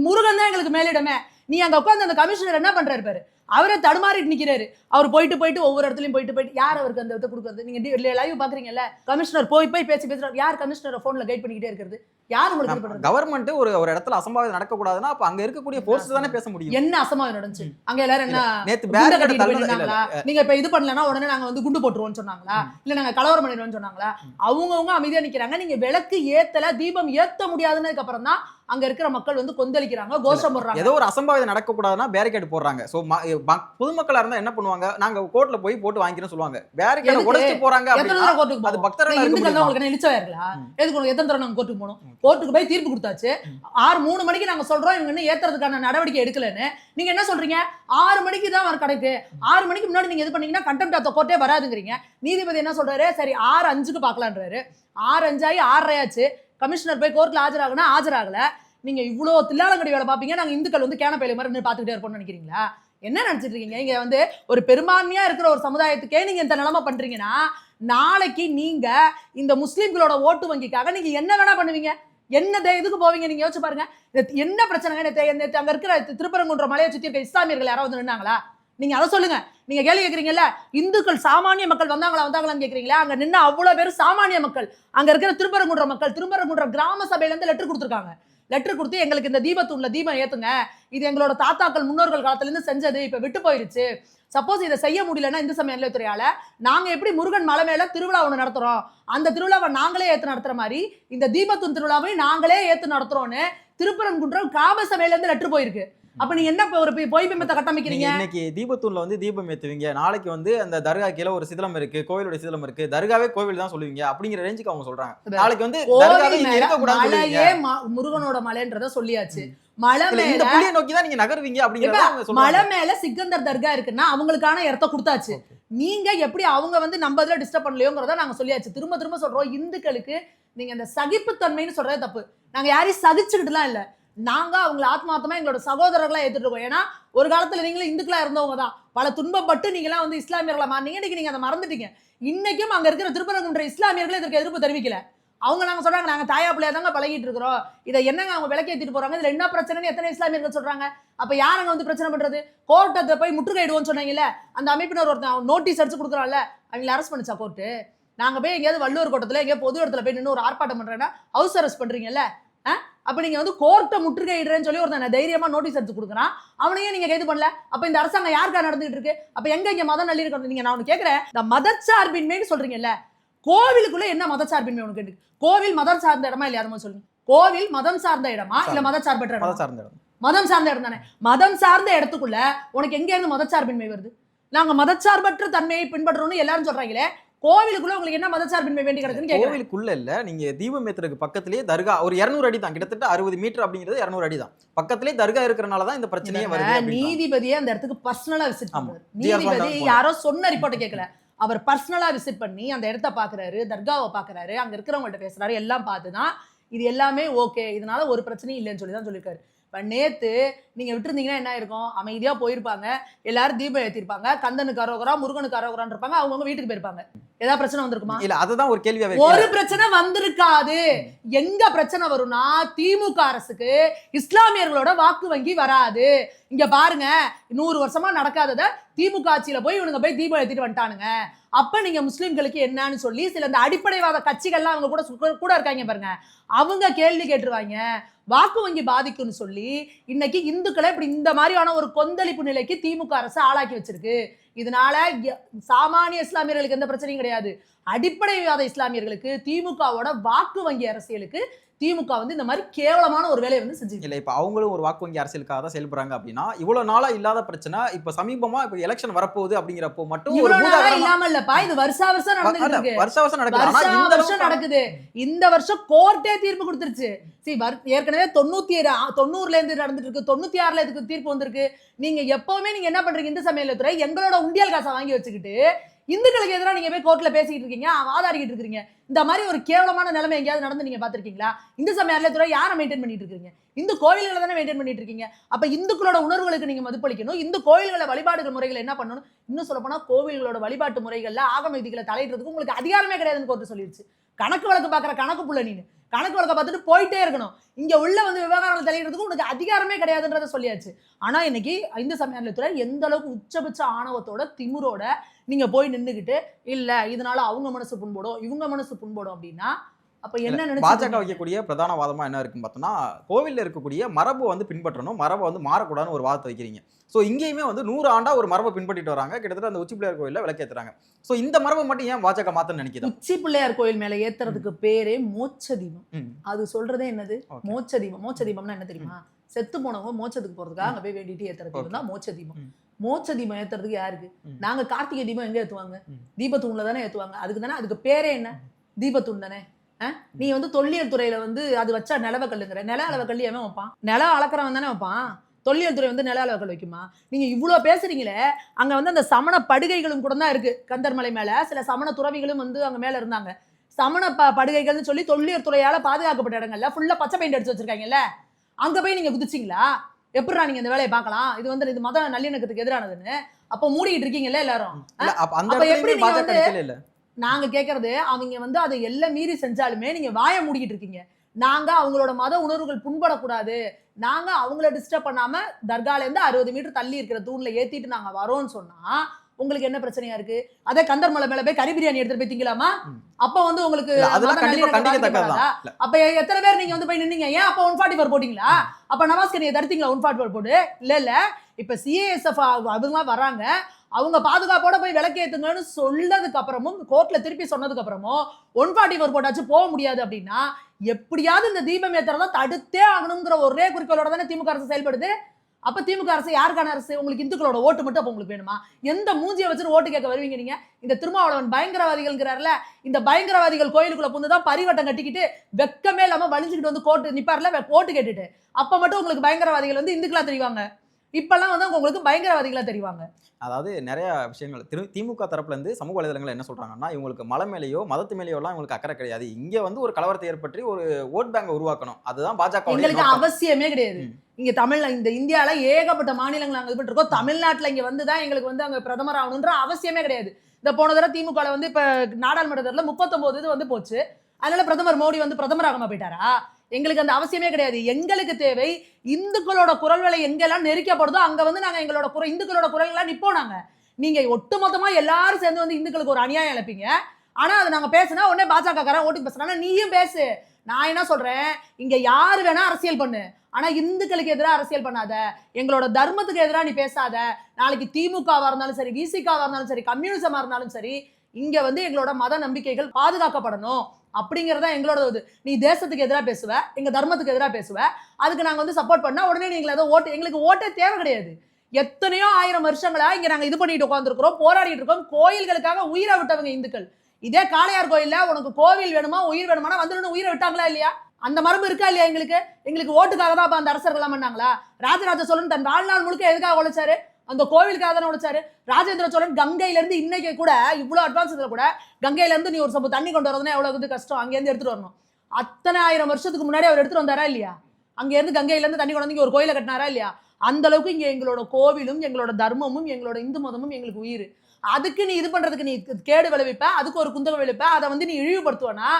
முருகன் தான் எங்களுக்கு மேலிடமே. நீ அங்க உட்காந்து அந்த கமிஷனர் என்ன பண்றாரு பாரு? அவரே தடுமாறிட்டு நிக்கிறாரு. அவர் போயிட்டு போயிட்டு ஒவ்வொரு இடத்துலயும் போயிட்டு போயிட்டு யார் அவருக்கு அந்த இதை கொடுக்குறது? நீங்க லைவ் பாக்குறீங்கல்ல கமிஷனர் போய் போய் பேசி பேசுறாரு யார் கமிஷனர் போன்ல கைட் பண்ணிக்கிட்டே இருக்கிறது? யார் உங்களுக்கு கவர்மெண்ட் ஒரு ஒரு இடத்துல அசம்பாவிதம் நடக்கக்கூடாதுன்னா அப்ப அங்க இருக்கக்கூடிய போர்ஸ் தானே பேச முடியும்? என்ன அசம்பாவிதம் நடந்துச்சு? அங்க எல்லாரும் என்ன நேத்து குண்டை பேரிகேட் கட்டிட்டு தள்ளுனது இல்ல, போயிருந்தாங்களா? நீங்க இப்ப இது பண்ணலன்னா உடனே நாங்க வந்து குண்டு போட்டுருவோம்னு சொன்னாங்களா? இல்ல நாங்க கலவரம் பண்ணிடுவோம்னு சொன்னாங்களா? அவங்கவங்க அமைதியா நிக்கிறாங்க. நீங்க விளக்கு ஏத்தல தீபம் ஏத்த முடியாதுன்னதுக்கு அப்புறம் தான் அங்க இருக்கிற மக்கள் வந்து கொந்தளிக்கிறாங்க கோஷம் போடுறாங்க. ஏதோ ஒரு அசம்பாவிதம் நடக்கக்கூடாதுன்னா பேரிகேட் போடுறாங்க. சோ பொதுமக்களா இருந்தா என்ன பண்ணுவாங்க? நாங்க கோர்ட்ல போய் போட்டு வாங்கிக்கிறோம் சொல்லுவாங்க. பேரிகேட்? உடைச்சு போறாங்க கோர்ட்டுக்கு அது பக்தர்கள் இந்துக்கள்? உங்களுக்கு என்ன. எதுக்கு எத்தனை தடவை நாங்க கோர்ட்டுக்கு போனோம். கோர்ட்டுக்கு போய் தீர்ப்பு கொடுத்தாச்சு. ஆறு மூணு மணிக்கு நாங்க சொல்றோம் இவங்க இன்னும் ஏத்துறதுக்கான நடவடிக்கை எடுக்கலன்னு. நீங்க என்ன சொல்றீங்க? ஆறு மணிக்கு தான் வர கணக்கு. ஆறு மணிக்கு முன்னாடி நீங்க இது பண்ணீங்கன்னா கண்டெம்ட் ஆஃப் கோர்ட்டே வராதுங்கிறீங்க. நீதிபதி என்ன சொல்றாரு? சரி ஆறு அஞ்சுக்கு பார்க்கலான்றாரு. ஆறு அஞ்சாயி ஆறரையாச்சு. கமிஷனர் போய் கோர்ட்ல ஆஜராகுனா ஆஜராகல. நீங்க இவ்வளோ தில்லாலங்கடி வேலை பார்ப்பீங்க நாங்க இந்துக்கள் வந்து கேன மாதிரி நின்னு பார்த்துக்கிட்டே இருப்போம்னு நினைக்கிறீங்களா? என்ன நினைச்சிட்டு இருக்கீங்க? இங்க வந்து ஒரு பெரும்பான்மையா இருக்கிற ஒரு சமுதாயத்துக்கே நீங்க இந்த நிலைமை பண்றீங்கன்னா நாளைக்கு நீங்க இந்த முஸ்லீம்களோட ஓட்டு வங்கிக்காக நீங்க என்ன வேணா பண்ணுவீங்க? என்ன இதுக்கு போவீங்க? நீங்க யோசிச்சு பாருங்க. என்ன பிரச்சனைங்க? நேற்று அங்கே அங்க இருக்கிற திருப்பரங்குன்ற மலையை சுத்தி இருக்க இஸ்லாமியர்கள் யாராவது வந்து நின்னாங்களா? நீங்க அதை சொல்லுங்க. நீங்க கேள்வி கேட்குறீங்கல்ல இந்துக்கள் சாமானிய மக்கள் வந்தாங்களா வந்தாங்களான்னு கேட்குறீங்களா அங்க நின்று அவ்வளவு பேர் சாமானிய மக்கள். அங்க இருக்கிற திருப்பரங்குன்ற மக்கள் திருப்பரங்குன்ற கிராம சபையில இருந்து லெட்டர் கொடுத்துருக்காங்க. லெட்டர் கொடுத்து எங்களுக்கு இந்த தீபத்தூண்ல தீபம் ஏத்துங்க. இது எங்களோட தாத்தாக்கள் முன்னோர்கள் காலத்துலேருந்து செஞ்சது இப்போ விட்டு போயிருச்சு. சப்போஸ் இதை செய்ய முடியலன்னா இந்து சமய நிலையத்துறையால் நாங்கள் எப்படி முருகன் மலை மேலே திருவிழா ஒன்று நடத்துகிறோம் அந்த திருவிழாவை நாங்களே ஏற்று நடத்துகிற மாதிரி இந்த தீபத்தூன் திருவிழாவையும் நாங்களே ஏற்று நடத்துகிறோன்னு திருப்பரங்குன்றம் காப சபையில லெட்ரு போயிருக்கு. அப்ப நீங்க என்ன ஒரு பொய் பிம்பத்தை கட்டமைக்கிறீங்க? இன்னைக்கு தீபத்தூண்ல வந்து தீபம் ஏத்துவீங்க. நாளைக்கு வந்து அந்த தர்கா கீழ ஒரு சிதிலம் இருக்கு கோவிலோட சிதிலம் இருக்கு. தர்காவே கோவில் தான் சொல்லுவீங்க அப்படிங்கிற ரேஞ்சுக்கு அவங்க சொல்றாங்க. நாளைக்கு வந்து தர்காவே இங்க இருக்க முருகனோட மலைன்றத சொல்லியாச்சு. மலை மேல புள்ளியை நோக்கி தான் நீங்க நகருவீங்க அப்படிங்கறத மலை மேல சிக்கந்தர் தர்கா இருக்குன்னா அவங்களுக்கான இடத்த கொடுத்தாச்சு. நீங்க எப்படி அவங்க வந்து நம்ம இதுல டிஸ்டர்ப் பண்ணலையோங்கிறத நாங்க சொல்லியாச்சு. திரும்ப திரும்ப சொல்றோம் இந்துக்களுக்கு நீங்க இந்த சகிப்புத்தன்மைன்னு சொல்றது தப்பு. நாங்க யாரையும் சகிச்சுக்கிட்டுலாம் இல்ல. நாங்கள் அவங்களை ஆத்மார்த்தமாக எங்களோட சகோதரர்களாக ஏற்றுட்டு இருக்கோம். ஏன்னா ஒரு காலத்தில் நீங்களும் இந்துக்களாக இருந்தவங்க தான். பல துன்பப்பட்டு நீங்களாம் வந்து இஸ்லாமியர்களை மாறினீங்க இன்னைக்கு நீங்கள் அதை மறந்துட்டீங்க. இன்றைக்கும் அங்கே இருக்கிற திருப்பரங்குன்ற இஸ்லாமியர்களே இதற்கு எதிர்ப்பு தெரிவிக்கல. அவங்க நாங்கள் சொல்கிறாங்க நாங்கள் தாயா பிள்ளையா தாங்க பழகிட்டு இருக்கிறோம். இதை என்னங்க அவங்க விளக்கேத்திட்டு போகிறாங்க இதில் என்ன பிரச்சனைன்னு எத்தனை இஸ்லாமியர்கள் சொல்கிறாங்க அப்போ யார் யாரங்க வந்து பிரச்சனை பண்ணுறது கோர்ட்டத்தை போய் முற்றுகையிடுவோம்னு சொன்னீங்கல்ல அந்த அமைப்பினர் ஒருத்தன் நோட்டீஸ் அடிச்சு கொடுக்குறான்ல அவங்களை அரெஸ்ட் பண்ணிச்சா கோர்ட்டு நாங்கள் போய் எங்கேயாவது வள்ளுவர் கோட்டத்தில் எங்கேயாவது பொது இடத்துல போய் நின்று ஒரு ஆர்ப்பாட்டம் பண்ணுறேன்னா ஹவுஸ் அரெஸ்ட் பண்ணுறீங்கல்ல அப்ப நீங்க வந்து கோர்ட்டை முற்றுகையிடுறேன்னு சொல்லி ஒருத்தன் தைரியமா நோட்டீஸ் எடுத்து கொடுக்குறான். அவனையும் நீங்க கைது பண்ணல. அப்ப இந்த அரசாங்கம் யாருக்கா நடந்துட்டு இருக்கு? அப்ப எங்க இங்க மத நல்லிருக்கிறது நீங்க நான் ஒண்ணு கேக்குறேன். இந்த மதச்சார்பின்மைன்னு சொல்றீங்கல்ல கோவிலுக்குள்ள என்ன மதச்சார்பின்மை உனக்கு இருக்கு? கோவில் மதம் சார்ந்த இடமா இல்லையா அதை சொல்லுங்க? கோவில் மதம் சார்ந்த இடமா இல்ல மதச்சார்பற்ற இடமா? சார்ந்த இடம். மதம் சார்ந்த இடம் தானே. மதம் சார்ந்த இடத்துக்குள்ள உனக்கு எங்க இருந்து மதச்சார்பின்மை வருது? நாங்க மதச்சார்பற்ற தன்மையை பின்பற்றோம்னு எல்லாரும் சொல்றாங்களே கோவிலுக்குள்ள உங்களுக்கு என்ன மதச்சார்பின்மை வேண்டி கிடக்குன்னு கோவிலுக்குள்ள இல்ல நீங்க தீபம் ஏத்துறதுக்கு பக்கத்திலேயே தர்கா ஒரு 200 அடி தான். கிட்டத்தட்ட அறுபது மீட்டர் அப்படிங்கிறது 200 அடி தான். பக்கத்திலேயே தர்கா இருக்கிறனால தான் இந்த பிரச்சனையே வருது. நீதிபதியே அந்த இடத்துக்கு பர்சனலா விசிட் ஜி.ஆர். நீதிபதி. யாரோ சொன்ன ரிப்போர்ட்டை கேட்கல அவர் பர்சனலா விசிட் பண்ணி அந்த இடத்த பாக்குறாரு தர்காவை பாக்குறாரு அங்க இருக்கிறவங்கள்ட்ட பேசுறாரு எல்லாம் பார்த்துதான். இது எல்லாமே ஓகே இதனால ஒரு பிரச்சனையும் இல்லைன்னு சொல்லி தான் சொல்லியிருக்காரு. இப்ப நேத்து நீங்க விட்டுருந்தீங்கன்னா என்ன இருக்கும் அமைதியா போயிருப்பாங்க. எல்லாரும் தீபம் ஏத்திருப்பாங்க. கந்தனுக்கு அரோகரா முருகனுக்கு அரோகரான்னு இருப்பாங்க. அவங்கவுங்க வீட்டுக்கு போயிருப்பாங்க. ஏதாவது பிரச்சனை வந்திருக்குமா? இல்ல அதுதான் ஒரு கேள்வியாவே ஒரு பிரச்சனை வந்திருக்காது. எங்க பிரச்சனை வரும்னா திமுக அரசுக்கு இஸ்லாமியர்களோட வாக்கு வங்கி வராது. இங்க பாருங்க நூறு வருஷமா நடக்காதத திமுக ஆட்சியில போய் இவனுங்க போய் தீபம் ஏத்திட்டு வந்துட்டானுங்க. அப்ப நீங்க முஸ்லிம்களுக்கு என்னன்னு சொல்லி சில இந்த அடிப்படைவாத கட்சிகள்லாம் அவங்க கூட கூட இருக்காங்க பாருங்க. அவங்க கேள்வி கேட்டுருவாங்க. வாக்கு வங்கி பாதிக்கும்னு சொல்லி இன்னைக்கு இந்துக்களை இப்படி இந்த மாதிரியான ஒரு கொந்தளிப்பு நிலைக்கு திமுக அரசு ஆளாக்கி வச்சிருக்கு. இதனால சாமானிய இஸ்லாமியர்களுக்கு எந்த பிரச்சனையும் கிடையாது. அடிப்படைவாத இஸ்லாமியர்களுக்கு திமுகவோட வாக்கு வங்கி அரசியலுக்கு திமுக வந்து இந்த மாதிரி கேவலமான ஒரு வேலையை வந்து செஞ்சு இல்ல இப்ப அவங்களும் ஒரு வாக்கு வங்கி அரசியலுக்காக தான் செயல்படுறாங்க அப்படின்னா இவ்வளவு நாளா இல்லாத பிரச்சனை இப்ப சமீபமா இப்ப எலெக்ஷன் வரப்போகுது அப்படிங்கிறப்போ மட்டும் ஒரு இல்லாம இல்லப்பா இது வருஷா வருஷம் இருக்கு. வருஷ வருஷம் நடக்குது. இந்த வருஷம் நடக்குது. இந்த வருஷம் கோர்ட்டே தீர்ப்பு கொடுத்துருச்சு. சரி ஏற்கனவே தொண்ணூத்தி தொண்ணூறுல இருந்து நடந்துட்டு இருக்கு. தொண்ணூத்தி ஆறுல இதுக்கு தீர்ப்பு வந்திருக்கு. நீங்க எப்பவுமே நீங்க என்ன பண்றீங்க? இந்து சமயத்துறை எங்களோட உண்டியல் காசை வாங்கி வச்சுக்கிட்டு இந்துக்களுக்கு எதிராக நீங்க போய் கோர்ட்ல பேசிக்கிட்டு இருக்கீங்க வாதாடிக்கிட்டு இருக்கீங்க இந்த மாதிரி ஒரு கேவலமான நிலைமை எங்கேயாவது நடந்து நீங்க பாத்திருக்கீங்களா இந்து சமய அறநிலையத்துறை யாரை மெயின்டைன் பண்ணிட்டு இருக்கீங்க? இந்து கோவில்களை தானே மெயின்டைன் பண்ணிட்டு இருக்கீங்க? அப்ப இந்துக்களோட உணர்வுகளுக்கு நீங்க மதிப்பளிக்கணும். இந்து கோயில்களை வழிபாடுகள் முறைகள் என்ன பண்ணணும்? இன்னும் சொல்ல போனா கோவில்களோட வழிபாட்டு முறைகள்ல ஆகம விதிகளை தலையிடுறதுக்கு உங்களுக்கு அதிகாரமே கிடையாதுன்னு கோர்ட்டு சொல்லிடுச்சு கணக்கு வழக்கு பாக்குற கணக்கு புள்ள நீனு. கணக்கு வழக்க பார்த்துட்டு போயிட்டே இருக்கணும். இங்கே உள்ள வந்து விவகாரங்கள் தலையிடுறதுக்கு உனக்கு அதிகாரமே கிடையாதுன்றத சொல்லியாச்சு. ஆனால் இன்னைக்கு இந்து சமய அறநிலையத்துறை எந்த அளவுக்கு உச்சபட்ச ஆணவத்தோட திமுறோட நீங்கள் போய் நின்றுக்கிட்டு இல்லை இதனால அவங்க மனசு புண்படும் இவங்க மனசு புண்படும் அப்படின்னா அப்ப என்ன பாஜக வைக்கக்கூடிய பிரதான வாதமா என்ன இருக்குன்னு பார்த்தோம்னா கோவில்ல இருக்கக்கூடிய மரபு வந்து பின்பற்றணும் மரபை வந்து மாறக்கூடாதுன்னு ஒரு வாதத்தை வைக்கிறீங்க. ஸோ இங்கேயுமே வந்து நூறு ஆண்டா ஒரு மரபை பின்பற்றிட்டு வராங்க. கிட்டத்தட்ட அந்த உச்சி பிள்ளையார் கோயில்ல விளக்கேத்துறாங்க. ஸோ இந்த மரபை மட்டும் ஏன் பாஜக மாத்தன்னு நினைக்குதா? உச்சி பிள்ளையார் கோயில் மேல ஏத்துறதுக்கு பேரே மோட்ச தீபம். அது சொல்றதே என்னது. மோட்ச தீபம் மோட்ச தீபம்னா என்ன தெரியுமா? செத்து போனவங்க மோட்சத்துக்கு போறதுக்காக அங்க போய் வேண்டிட்டு தீபம் தான் மோட்ச தீபம். மோட்ச தீபம் ஏத்துறதுக்கு யாருக்கு. நாங்க கார்த்திகை தீபம் எங்க ஏத்துவாங்க. தீபத்தூண்ல தானே ஏத்துவாங்க. அதுக்கு தானே அதுக்கு பேரே என்ன? தீபத்தூண் தானே? நீ வந்து தொல்லியல் துறையில வந்து அது வச்சா நிலவ கல்லுங்கிற. நில அளவ கல் எவன் வைப்பான்? நிலம் அளக்கிறவன் தானே வைப்பான்? தொல்லியல் துறை வந்து நில அளவ கல் வைக்குமா? நீங்க இவ்வளோ பேசுறீங்களே அங்க வந்து அந்த சமண படுகைகளும் கூட தான் இருக்கு கந்தர்மலை மேல சில சமண துறவிகளும் வந்து அங்க மேல இருந்தாங்க. சமண ப படுகைகள்னு சொல்லி தொல்லியல் துறையால பாதுகாக்கப்பட்ட இடங்கள்ல ஃபுல்லா பச்சை பெயிண்ட் அடிச்சு வச்சிருக்காங்கல்ல? அங்க போய் நீங்க குதிச்சிங்களா? எப்படிடா நீங்க இந்த வேலையை பார்க்கலாம்? இது வந்து இது மத நல்லிணக்கத்துக்கு எதிரானதுன்னு. அப்போ மூடிக்கிட்டு இருக்கீங்கல்ல எல்லாரும்? அப்ப எப்படி நீங்க வந்து- நாங்க கேக்குறது அவங்க வந்து அதை எல்லாம் மீறி செஞ்சாலுமே நீங்க வாயை மூடிக்கிட்டு இருக்கீங்க. நாங்க அவங்களோட மத உணர்வுகள் புண்படக்கூடாது. நாங்க அவங்கள டிஸ்டர்ப் பண்ணாம தர்கால இருந்து அறுபது மீட்டர் தள்ளி இருக்கிற தூண்ல ஏத்திட்டு நாங்க வரோம்னு சொன்னா உங்களுக்கு என்ன பிரச்சனையா இருக்கு? அதே கந்தர்மலை மேல போய் கறி பிரியாணி எடுத்துட்டு போய் திங்கலாமா. அப்ப வந்து உங்களுக்கு அப்ப எத்தனை பேர் நீங்க வந்து போய் நின்னீங்க? ஏன் அப்ப ஒன் ஃபார்ட்டி ஃபோர் போட்டீங்களா அப்ப நவாஸ் கனியை தடுத்தீங்களா? ஒன் ஃபார்ட்டி ஃபோர் போட்டு? இல்ல இல்ல. இப்ப சிஏஎஸ்எஃப் அதுலாம் வராங்க அவங்க பாதுகாப்போட போய் விளக்கேத்துங்கன்னு சொன்னதுக்கு அப்புறமும் கோர்ட்ல திருப்பி சொன்னதுக்கு அப்புறமும் ஒன் ஃபார்ட்டி ஃபோர் போட்டாச்சு போக முடியாது அப்படின்னா எப்படியாவது இந்த தீபம் ஏத்துறதா தடுத்தே ஆகணுங்கிற ஒரே குறிக்கோளோட தானே திமுக அரசு செயல்படுது? அப்ப திமுக அரசு யாருக்கான அரசு? உங்களுக்கு இந்துக்களோட ஓட்டு மட்டும் அப்ப உங்களுக்கு வேணுமா? எந்த மூஞ்சியை வச்சுட்டு ஓட்டு கேட்க வருவீங்க நீங்க? இந்த திருமாவளவன் பயங்கரவாதிகள்ங்கிறாருல இந்த பயங்கரவாதிகள் கோயிலுக்குள்ள புந்துதான் பரிவட்டம் கட்டிக்கிட்டு வெக்கமே இல்லாம வலிஞ்சுக்கிட்டு வந்து கோட்டு நிற்பார்ல ஓட்டு கேட்டுட்டு. அப்ப மட்டும் உங்களுக்கு பயங்கரவாதிகள் வந்து இந்துக்களா தெரிவாங்க. இப்பெல்லாம் வந்து உங்களுக்கு பயங்கரவாதிகளா தெரிவாங்க. அதாவது நிறைய விஷயங்கள். திரு திமுக தரப்புல இருந்து சமூக வலைதளங்கள் என்ன சொல்றாங்கன்னா இவங்களுக்கு மலை மேலேயோ மதத்து மேலேயோ எல்லாம் இவங்களுக்கு அக்கறை கிடையாது. இங்க வந்து ஒரு கலவரத்தை ஏற்படுத்தி ஒரு ஓட் பேங்கை உருவாக்கணும். அதுதான் பாஜக எங்களுக்கு அவசியமே கிடையாது. இங்க தமிழ்ல இந்த இந்தியால ஏகப்பட்ட மாநிலங்கள் நாங்க இது இருக்கோம் தமிழ்நாட்டுல இங்க வந்து தான் எங்களுக்கு வந்து அங்க பிரதமர் ஆகணுன்ற அவசியமே கிடையாது. இந்த போன தடவை திமுக வந்து இப்ப நாடாளுமன்ற தேர்தலில் முப்பத்தொன்பது இது வந்து போச்சு. அதனால பிரதமர் மோடி வந்து பிரதமர் ஆகாம போயிட்டாரா? எங்களுக்கு அந்த அவசியமே கிடையாது. எங்களுக்கு தேவை இந்துக்களோட குரல்களை எங்கெல்லாம் நெரிக்கப்படுதோ அங்கே வந்து நாங்கள் எங்களோட குரல் இந்துக்களோட குரல்களா நிப்போம் நாங்கள் நீங்கள் ஒட்டுமொத்தமாக எல்லாரும் சேர்ந்து வந்து இந்துக்களுக்கு ஒரு அநியாயம் இழப்பீங்க ஆனால் அது நாங்கள் பேசுனா உடனே பாஜக காரன் ஓட்டுக்கு பேசுறாங்க நீயும் பேசு. நான் என்ன சொல்கிறேன் இங்கே யார் வேணால் அரசியல் பண்ணு. ஆனால் இந்துக்களுக்கு எதிராக அரசியல் பண்ணாத. எங்களோட தர்மத்துக்கு எதிராக நீ பேசாத. நாளைக்கு திமுகவாக இருந்தாலும் சரி விசிகாவாக இருந்தாலும் சரி கம்யூனிசமாக இருந்தாலும் சரி இங்கே வந்து எங்களோட மத நம்பிக்கைகள் பாதுகாக்கப்படணும். அப்படிங்கறதா எங்களோட இது. நீ தேசத்துக்கு எதிராக பேசுவ எங்கள் தர்மத்துக்கு எதிராக பேசுவ அதுக்கு நாங்கள் வந்து சப்போர்ட் பண்ணால் உடனே நீங்கள் ஏதோ ஓட்டு எங்களுக்கு ஓட்டே தேவை கிடையாது. எத்தனையோ ஆயிரம் வருஷங்களா இங்கே நாங்கள் இது பண்ணிட்டு உட்காந்துருக்கிறோம் போராடிட்டு இருக்கோம் கோயில்களுக்காக உயிரை விட்டவங்க இந்துக்கள். இதே காளையார் கோயில்ல உனக்கு கோவில் வேணுமா உயிர் வேணுமானா வந்துடணும் உயிரை விட்டாங்களா இல்லையா? அந்த மரபு இருக்கா இல்லையா எங்களுக்கு? எங்களுக்கு ஓட்டுக்காக தான் அப்போ அந்த அரசர்கள்லாம் பண்ணாங்களா? ராஜராஜ சோழன் தன் வாழ்நாள் முழுக்க எதுக்காக உழைச்சாரு? அந்த கோவிலுக்காக தானே உழைச்சாரு ராஜேந்திர சோழன் கங்கையிலேருந்து இன்னைக்கு கூட இவ்வளோ அட்வான்ஸ் கூட கங்கையிலேருந்து நீ ஒரு சம்பவம் தண்ணி கொண்டு வரதுன்னா எவ்வளோ இது கஷ்டம்? அங்கேருந்து எடுத்துகிட்டு வரணும். அத்தனை ஆயிரம் வருஷத்துக்கு முன்னாடி அவர் எடுத்துகிட்டு வந்தாரா இல்லையா? அங்கேருந்து கங்கையிலேருந்து தண்ணி கொண்டு வந்து ஒரு கோயிலை கட்டினாரா இல்லையா? அந்த அளவுக்கு இங்கே எங்களோட கோவிலும் எங்களோட தர்மமும் எங்களோட இந்து மதமும் எங்களுக்கு உயிர். அதுக்கு நீ இது பண்ணுறதுக்கு நீ கேடு விளைவிப்ப அதுக்கு ஒரு குந்தகம் விளைவிப்ப அதை வந்து நீ இழிவுபடுத்துவனா?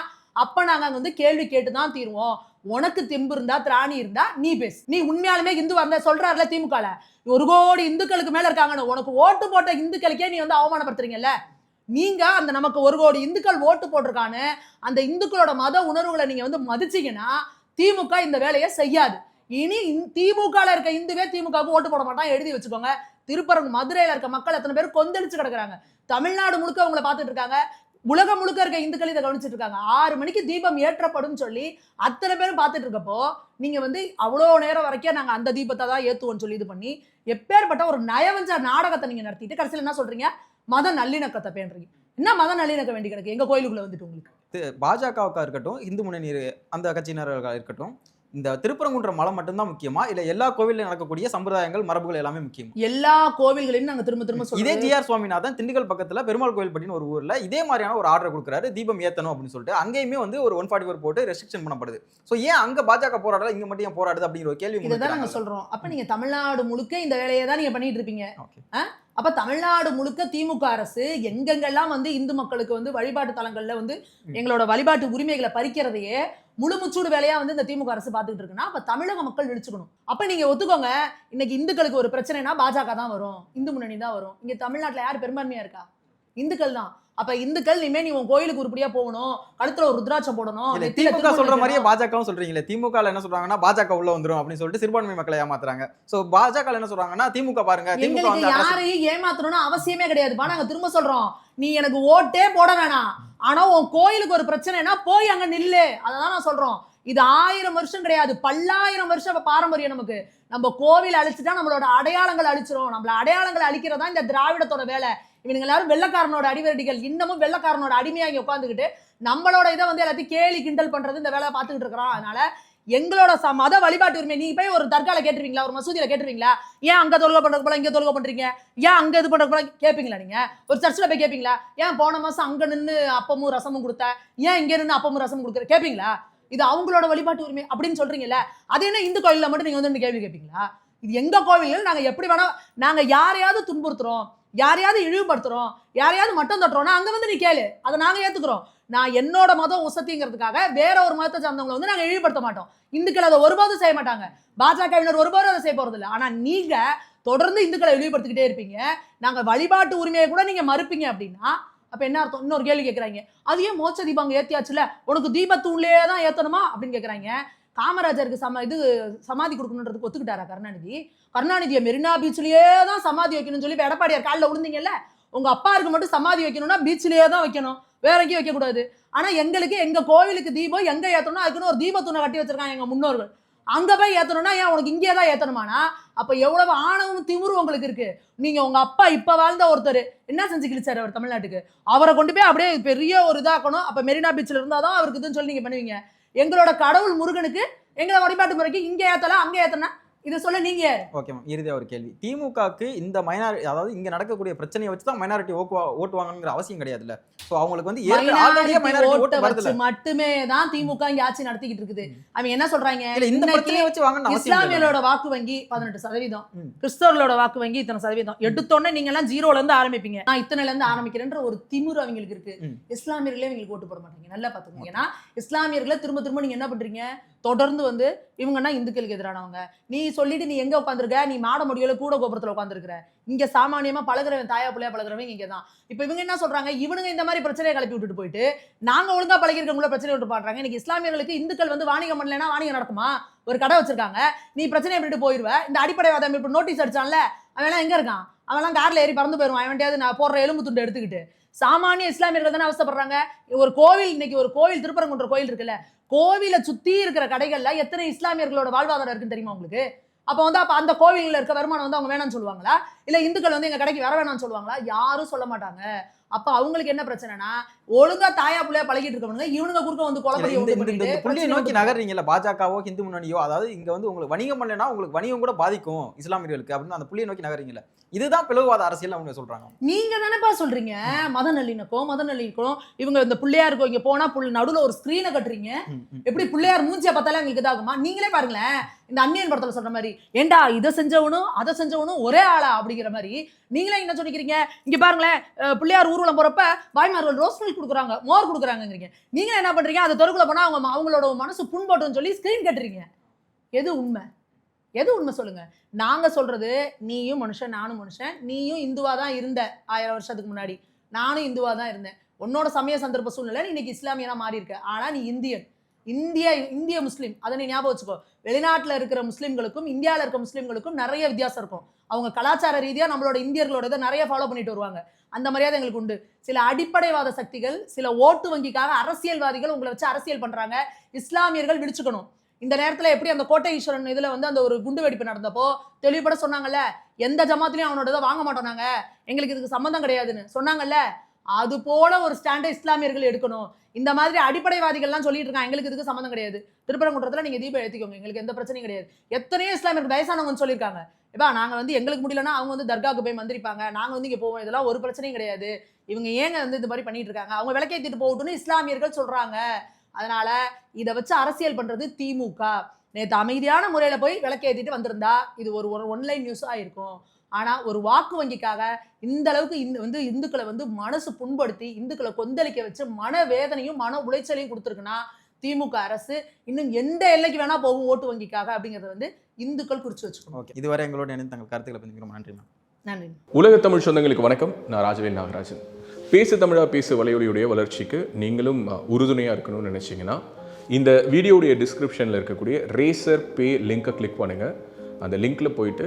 அப்போ நாங்கள் அங்கே வந்து கேள்வி கேட்டு தான் தீருவோம். உனக்கு திம்பு இருந்தா திராணி இருந்தா நீ பேசு. நீ உண்மையாலுமே இந்து வந்த சொல்றாருல திமுகல. ஒரு கோடி இந்துக்களுக்கு மேல இருக்காங்கன்னு உனக்கு ஓட்டு போட்ட இந்துக்களுக்கே நீ வந்து அவமானப்படுத்துறீங்கல்ல? நீங்க அந்த நமக்கு ஒரு கோடி இந்துக்கள் ஓட்டு போட்டிருக்கான்னு அந்த இந்துக்களோட மத உணர்வுகளை நீங்க வந்து மதிச்சீங்கன்னா திமுக இந்த வேலையை செய்யாது. இனி திமுகல இருக்க இந்துவே திமுகவுக்கு ஓட்டு போட மாட்டான் எழுதி வச்சுக்கோங்க. திருப்பரங்க மதுரையில இருக்க மக்கள் எத்தனை பேர் கொந்தளிச்சு கிடக்குறாங்க. தமிழ்நாடு முழுக்க அவங்கள பார்த்துட்டு இருக்காங்க. உலகம் முழுக்க இருக்க இந்துக்கள் இதை கவனிச்சுட்டு இருக்காங்க. ஆறு மணிக்கு தீபம் ஏற்றப்படும் சொல்லி அத்தனை பேரும் பார்த்துட்டு இருக்கப்போ நீங்க வந்து அவ்வளோ நேரம் வரைக்கும் நாங்க அந்த தீபத்தை தான் ஏத்துவோம்னு சொல்லி இது பண்ணி எப்பேற்பட்ட ஒரு நயவஞ்ச நாடகத்தை நீங்க நடத்திட்டு கடைசியில் என்ன சொல்றீங்க? மத நல்லிணக்கத்தை பேன்றீங்க என்ன மத நல்லிணக்க வேண்டி கிடக்கு எங்க கோயிலுக்குள்ள வந்துட்டு உங்களுக்கு? பாஜகவுக்கா இருக்கட்டும் இந்து முன்னணி அந்த கட்சியினர்களாக இருக்கட்டும் இந்த திருப்பரங்குன்றம் மலை மட்டும்தான் முக்கியமா? இல்ல எல்லா கோவில்ல நடக்கக்கூடிய சம்பிரதாயங்கள் மரபுகள் எல்லாமே முக்கியமா? எல்லா கோவில்களையும் நாங்க திரும்ப திரும்ப இதே ஜிஆர் சுவாமிநாதன் திண்டுக்கல் பக்கத்துல பெருமாள் கோயில் பட்டின்னு ஒரு ஊர்ல இதே மாதிரியான ஒரு ஆர்டர் கொடுக்குறாரு தீபம் ஏத்தணும் அப்படின்னு சொல்லிட்டு. அங்கேயுமே வந்து ஒரு ஒன் ஃபார்ட்டி ஃபோர் போட்டு ரெஸ்ட்ரிக்ஷன் பண்ணப்படுது. சோ ஏன் அங்க பாஜக போராடல இங்க மட்டும் ஏன் போராடுது அப்படிங்கிற ஒரு கேள்வி இதை தான் நாங்க. சொல்றோம். அப்ப நீங்க தமிழ்நாடு முழுக்க இந்த வேலையை தான் நீங்க பண்ணிட்டு இருப்பீங்க. அப்ப தமிழ்நாடு முழுக்க திமுக அரசு எங்கெங்கெல்லாம் வந்து இந்து மக்களுக்கு வந்து வழிபாட்டு தலங்கள்ல வந்து. எங்களோட வழிபாட்டு உரிமைகளை பறிக்கிறதையே முழு முச்சூடு வேலையா வந்து இந்த திமுக அரசு பார்த்துட்டு இருக்குன்னா அப்ப தமிழக மக்கள் விழிச்சுக்கணும். அப்ப நீங்க ஒத்துக்கோங்க இன்னைக்கு இந்துக்களுக்கு ஒரு பிரச்சனைனா பாஜக தான் வரும். இந்து முன்னணி தான் வரும். இங்க தமிழ்நாட்டுல யார் பெரும்பான்மையா இருக்கா? இந்துக்கள் தான். அப்ப இந்துக்கள் இனிமே நீ உன் கோயிலுக்கு உருப்படியா போகணும். கழுத்துல ஒரு ருத்ராட்சம் போடணும். திமுக சொல்ற மாதிரியே. பாஜகவும் சொல்றீங்களே திமுக என்ன சொல்றாங்கன்னா பாஜக உள்ள வந்துரும் அப்படின்னு சொல்லிட்டு சிறுபான்மை மக்களை ஏமாத்துறாங்க. சோ பாஜக என்ன சொல்றாங்கன்னா திமுக பாருங்க திமுக எங்களுக்கு யாரையும் ஏமாத்தணும்னு அவசியமே கிடையாதுப்பா நாங்க திரும்ப சொல்றோம். நீ எனக்கு ஓட்டே போட வேணாம். ஆனா உன் கோயிலுக்கு ஒரு பிரச்சனைனா போய் அங்க நில்லு. அததான் நான் சொல்றோம். இது ஆயிரம் வருஷம் கிடையாது. பல்லாயிரம் வருஷம் பாரம்பரியம் நமக்கு. நம்ம கோவில் அழிச்சுட்டா நம்மளோட அடையாளங்கள் அழிச்சிரும். நம்மள அடையாளங்களை அழிக்கிறதா இந்த திராவிடத்தோட வேலை. இவனுங்க எல்லாரும் வெள்ளக்காரனோட அடிவரடிகள் இன்னமும் வெள்ளக்காரனோட அடிமையாகி உட்காந்துக்கிட்டு நம்மளோட இதை வந்து எல்லாத்தையும் கேலி கிண்டல் பண்றது இந்த வேலை பார்த்துக்கிட்டு இருக்கிறோம் அதனால எங்களோட ச மத வழிபாட்டு உரிமை நீங்கள் போய் ஒரு தர்கால கேட்டுருவீங்களா? ஒரு மசூதியில் கேட்டுருவீங்களா? ஏன் அங்கே தொழுகை பண்ணுறது போல இங்கே தொழுகை பண்ணுறீங்க ஏன் அங்கே இது பண்ணுறது போல கேட்பீங்களா நீங்கள் ஒரு சர்ச்சில் போய் கேட்பீங்களா ஏன் போன மாதம் அங்கே நின்று அப்பமும் ரசமும் கொடுத்த? ஏன் இங்கே நின்று அப்பமும் ரசமும் கொடுக்குற? கேட்பீங்களா இது அவங்களோட வழிபாட்டு உரிமை அப்படின்னு சொல்கிறீங்கல்ல அது என்ன இந்து கோயிலில் மட்டும் நீங்கள் வந்து கேள்வி கேட்பீங்களா இது எங்கள் கோவிலில் நாங்கள் எப்படி வேணால் நாங்கள் யாரையாவது துன்புறுத்துறோம். யாரையாவது இழிவுபடுத்துகிறோம் யாரையாவது மட்டம் தட்டுறோம்னா அங்கே வந்து நீ கேளு. அதை நாங்கள் ஏற்றுக்கிறோம் நான் என்னோட மதம் உசத்திங்கிறதுக்காக வேற ஒரு மதத்தை சார்ந்தவங்களை வந்து நாங்கள் இழிவுபடுத்த மாட்டோம். இந்துக்கள் அதை ஒருபோதும் செய்ய மாட்டாங்க. பாஜகவினர் ஒருபோதும் அதை செய்ய போகிறது இல்லை ஆனால் நீங்கள் தொடர்ந்து இந்துக்களை இழிவுபடுத்திக்கிட்டே இருப்பீங்க. நாங்கள் வழிபாட்டு உரிமையை கூட நீங்கள் மறுப்பீங்க அப்படின்னா அப்போ என்ன அர்த்தம்? இன்னொரு கேள்வி கேட்குறாங்க அது ஏன் மோட்ச தீபம் அங்கே ஏற்றியாச்சுல உனக்கு தீபத்தூள்லயே தான் ஏற்றணுமா அப்படின்னு கேட்குறாங்க காமராஜருக்கு சம இது சமாதி கொடுக்கணுன்றதுக்கு ஒத்துக்கிட்டாரா கருணாநிதி? கருணாநிதியை மெரினா பீச்லயே தான் சமாதி வைக்கணும்னு சொல்லி எடப்பாடியார் காலில் விழுந்தீங்கல்ல உங்க அப்பாருக்கு மட்டும் சமாதி வைக்கணும்னா பீச்லயே தான் வைக்கணும். வேற எங்கேயும் வைக்கக்கூடாது ஆனால் எங்களுக்கு எங்கள் கோவிலுக்கு தீபம் எங்கே ஏற்றணும் அதுக்குன்னு ஒரு தீபத்துணை கட்டி வச்சிருக்காங்க எங்கள் முன்னோர்கள். அங்கே போய் ஏற்றணும்னா ஏன் உனக்கு இங்கே தான் ஏற்றணுமானா அப்போ எவ்வளவு ஆணவம் திமுரும் உங்களுக்கு இருக்கு. நீங்கள் உங்கள் அப்பா இப்போ வாழ்ந்த ஒருத்தர். என்ன செஞ்சு கிழிச்சார் அவர் தமிழ்நாட்டுக்கு? அவரை கொண்டு போய் அப்படியே பெரிய ஒரு இதாக்கணும். அப்போ மெரினா பீச்சில் இருந்தால் தான் அவருக்கு இதுன்னு சொல்லி நீங்கள் பண்ணுவீங்க. எங்களோட கடவுள் முருகனுக்கு எங்களை வழிபாட்டு முறைக்கு இங்கே ஏற்றலாம் அங்கே ஏற்றனா இதை சொல்ல நீங்க? ஓகே மேம் இறுதியா ஒரு கேள்வி. திமுகக்கு இந்த மைனாரி அதாவது இங்க நடக்கக்கூடிய பிரச்சனையை வச்சு தான் மைனாரிட்டி ஓட்டு ஓட்டுவாங்கங்கிற அவசியம் கிடையாதுல்ல. சோ அவங்களுக்கு வந்து ஆல்ரெடியே மைனாரிட்டி ஓட்டை மட்டுமே தான் திமுக இங்க ஆட்சி நடத்திக்கிட்டு இருக்குது. அவங்க என்ன சொல்றாங்க? இந்த பிரச்சனையை வச்சு இல்லை இஸ்லாமியர்களோட வாக்கு வங்கி பதினெட்டு சதவீதம். கிறிஸ்தவர்களோட வாக்கு வங்கி இத்தனை சதவீதம். எடுத்தோடனே நீங்க எல்லாம் ஜீரோல இருந்து ஆரம்பிப்பீங்க. நான் இத்தனைல இருந்து ஆரம்பிக்கிறேன்ற ஒரு திமிரு அவங்களுக்கு இருக்கு. இஸ்லாமியர்களே இவங்களுக்கு ஓட்டு போட மாட்டீங்க. நல்லா பாத்துக்கோங்க ஏன்னா இஸ்லாமியர்களை திரும்ப திரும்ப நீங்க என்ன பண்றீங்க? தொடர்ந்து வந்து இவங்கன்னா இந்துக்களுக்கு எதிரானவங்க. நீ சொல்லிட்டு நீ எங்கே உட்காந்துருக்க நீ மாட முடியல கூட கோபுரத்தில் உட்காந்துருக்கிற இங்கே சாமானியமாக பழகுறவன் தாயா பிள்ளையா பழகுறவங்க இங்கே தான் இப்போ இவங்க என்ன சொல்றாங்க? இவனுங்க இந்த மாதிரி பிரச்சனையை கிளப்பி விட்டுட்டு போயிட்டு நாங்கள் ஒழுங்கா பழகிருக்கவங்கள பிரச்சனை விட்டு பாடுறாங்க. இன்னைக்கு இஸ்லாமியர்களுக்கு இந்துக்கள் வந்து வாணிகம் பண்ணலன்னா வாணிகம் நடக்குமா? ஒரு கடை வச்சிருக்காங்க. நீ பிரச்சனையை விட்டுட்டு போயிடுவ இந்த அடிப்படைவாத அமைப்பு நோட்டீஸ் அடிச்சான்ல. அவன் எங்கே இருக்கான்? அவன்லாம் காரில் ஏறி பறந்து போயிருவான். அவன்கிட்டயாவது நான் போடுற எலும்பு துண்டு எடுத்துக்கிட்டு. சாமானிய இஸ்லாமியர்கள் தானே அவசப்படுறாங்க ஒரு கோவில் இன்னைக்கு ஒரு கோவில் திருப்பரங்குன்ற கோயில் இருக்குல்ல கோவிலை சுத்தி இருக்கிற கடைகள்ல எத்தனை இஸ்லாமியர்களோட வாழ்வாதாரம் இருக்குன்னு தெரியுமா உங்களுக்கு? அப்போ வந்து அப்போ அந்த கோவில்ல இருக்க வருமானம் வந்து அவங்க வேணாம்னு சொல்லுவாங்களா? இல்ல இந்துக்கள் வந்து எங்க கடைக்கு வர வேணாம்னு சொல்லுவாங்களா? யாரும் சொல்ல மாட்டாங்க. அப்ப அவங்களுக்கு என்ன பிரச்சனைனா ஒழுங்கா தாயா புள்ளையா பழகிட்டு இருக்கவனுங்க இவனுங்க குறுக்க வந்து குழப்படி இந்த புள்ளியை நோக்கி நகர்றீங்கல்ல பாஜகவோ ஹிந்து முன்னணியோ அதாவது இங்க வந்து உங்களுக்கு வணிகம் பண்ணலைன்னா உங்களுக்கு வணிகம் கூட பாதிக்கும் இஸ்லாமியர்களுக்கு அப்படின்னு அந்த புள்ளியை நோக்கி நகர்றீங்கல்ல. இதுதான் பிளவுவாத அரசியல் அவங்க சொல்றாங்க. நீங்க தானேப்பா சொல்றீங்க? மத நல்லிணக்கம் மத நல்லிணக்கம் இவங்க இந்த பிள்ளையாருக்கு இங்க போனா புள்ள நடுவுல ஒரு ஸ்கிரீனை கட்டுறீங்க. எப்படி பிள்ளையார் மூஞ்சிய பார்த்தாலே உங்களுக்கு இதாகுமா? நீங்களே பாருங்களேன். இந்த அந்நியன் படத்தில் சொல்ற மாதிரி ஏண்டா இதை செஞ்சவனும் அதை செஞ்சவனும் ஒரே ஆளா? அப்படிங்கிற மாதிரி நீங்களே என்ன சொல்லிக்கிறீங்க? இங்க பாருங்களேன் பிள்ளையார் ஊர்வலம் போறப்ப வாய்மார்கள் ரோஸ் மில்க் கொடுக்குறாங்க மோர் கொடுக்குறாங்கங்கிறீங்க. நீங்களே என்ன பண்றீங்க? அது தெருக்குள்ள போனா அவங்க அவங்களோட மனசு புண்பட்டுன்னு சொல்லி ஸ்கிரீன் கட்டுறீங்க. எது உண்மை? எது உண்மை சொல்லுங்க? நாங்க சொல்றது நீயும் மனுஷன் நானும் மனுஷன் நீயும் இந்துவா தான் இருந்த ஆயிரம் வருஷத்துக்கு முன்னாடி. நானும் இந்துவா தான் இருந்தேன். உன்னோட சமய சந்தர்ப்ப சூழ்நிலை இன்னைக்கு இஸ்லாமியனா மாறி இருக்க ஆனா நீ இந்தியன். இந்திய இந்திய முஸ்லீம் அதை நீ ஞாபகம் வச்சுக்கோ. வெளிநாட்டில் இருக்கிற முஸ்லீம்களுக்கும் இந்தியாவில் இருக்க முஸ்லீம்களுக்கும் நிறைய வித்தியாசம் இருக்கும். அவங்க கலாச்சார ரீதியாக நம்மளோட இந்தியர்களோட இதை நிறைய ஃபாலோ பண்ணிட்டு வருவாங்க. அந்த மரியாதை எங்களுக்கு உண்டு. சில அடிப்படைவாத சக்திகள் சில ஓட்டு வங்கிக்காக அரசியல்வாதிகள் உங்களை வச்சு அரசியல் பண்ணுறாங்க இஸ்லாமியர்கள் விழிச்சுக்கணும். இந்த நேரத்தில் எப்படி அந்த கோட்டை ஈஸ்வரன் இதில் வந்து அந்த ஒரு குண்டு வெடிப்பு நடந்தப்போ தெளிவுபட சொன்னாங்கல்ல எந்த ஜமாத்துலையும் அவனோட இதை வாங்க மாட்டோம் நாங்கள் எங்களுக்கு இதுக்கு சம்மந்தம் கிடையாதுன்னு சொன்னாங்கல்ல. அது போல ஒரு ஸ்டாண்டை இஸ்லாமியர்கள் எடுக்கணும். இந்த மாதிரி அடிப்படைவாதிகள்லாம் சொல்லிட்டு இருக்காங்க. எங்களுக்கு இதுக்கு சம்மந்தம் கிடையாது. திருப்பரங்குன்றத்தில் நீங்கள் தீபம் ஏத்திக்கோங்க. எங்களுக்கு எந்த பிரச்சனையும் கிடையாது. எத்தனையோ இஸ்லாமியர்கள் வயசானவங்கன்னு சொல்லியிருக்காங்க. இப்போ நாங்கள் வந்து எங்களுக்கு முடியலன்னா அவங்க வந்து தர்காவுக்கு போய் வந்திருப்பாங்க நாங்கள் வந்து இங்கே போவோம். இதெல்லாம் ஒரு பிரச்சனையும் கிடையாது. இவங்க ஏங்க வந்து இந்த மாதிரி பண்ணிட்டு இருக்காங்க? அவங்க விளக்கேற்றிட்டு போகட்டும்னு இஸ்லாமியர்கள் சொல்கிறாங்க அதனால இதை வச்சு அரசியல் பண்ணுறது திமுக. நேற்று அமைதியான முறையில் போய் விளக்கேற்றிட்டு வந்திருந்தா இது ஒரு ஒரு ஒன்லைன் நியூஸாக இருக்கும். ஆனால் ஒரு வாக்கு வங்கிக்காக இந்த அளவுக்கு இந்த வந்து இந்துக்களை வந்து மனசு புண்படுத்தி இந்துக்களை கொந்தளிக்க வச்சு மன வேதனையும் மன உளைச்சலையும் கொடுத்துருக்குன்னா திமுக அரசு இன்னும் எந்த எல்லைக்கு வேணா போகும் ஓட்டு வங்கிக்காக அப்படிங்கிறத வந்து இந்துக்கள் குறித்து வச்சுக்கணும். ஓகே. இதுவரை எங்களோட இணைந்து தங்கள் கருத்துக்களை ரொம்ப நன்றி மேம். நன்றி. உலக தமிழ் சொந்தங்களுக்கு வணக்கம். நான் ராஜவேல் நாகராஜன். பேசு தமிழா பேசு வலையொலியுடைய வளர்ச்சிக்கு நீங்களும் உறுதுணையாக இருக்கணும்னு நினச்சிங்கன்னா இந்த வீடியோடைய டிஸ்கிரிப்ஷனில் இருக்கக்கூடிய ரேசர் பே லிங்கை கிளிக் பண்ணுங்கள் அந்த லிங்க்கில் போயிட்டு